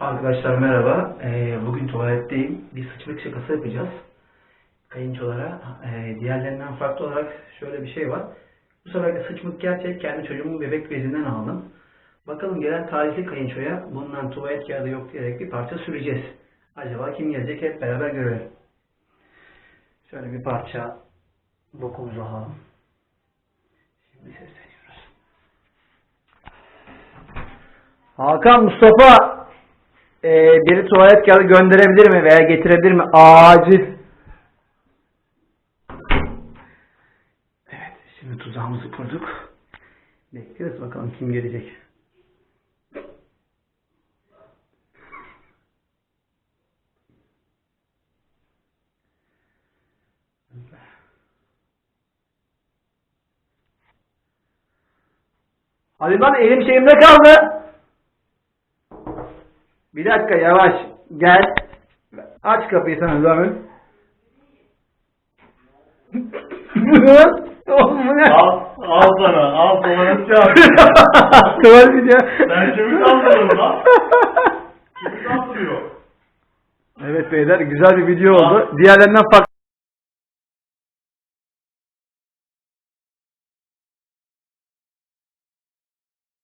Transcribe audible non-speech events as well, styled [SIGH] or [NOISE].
Arkadaşlar merhaba. Ee, bugün tuvaletteyim. Bir sıçmak şakası yapacağız. Kayınçolara. Ee, diğerlerinden farklı olarak şöyle bir şey var. Bu sefer de sıçmak gerçek. Kendi çocuğumun bebek bezinden aldım. Bakalım gelen talihli kayınçoya bundan tuvalet kağıdı yok diyerek bir parça süreceğiz. Acaba kim gelecek hep beraber görelim. Şöyle bir parça bokumuzu alalım. Şimdi sesleniyoruz. Hakan Mustafa e, biri tuvalet kağıdı gönderebilir mi veya getirebilir mi? Acil. Evet, şimdi tuzağımızı kurduk. Bekliyoruz bakalım kim gelecek. Hadi lan elim şeyimde kaldı. Bir dakika yavaş. Gel. Aç kapıyı sana zahmet. [LAUGHS] Oğlum bu ne? Al, al sana, al tuvalet kağıdı. Tuvalet video. Ben kimi kaldırırım lan? Kimi kaldırıyor? Evet beyler güzel bir video oldu. Diğerlerinden farklı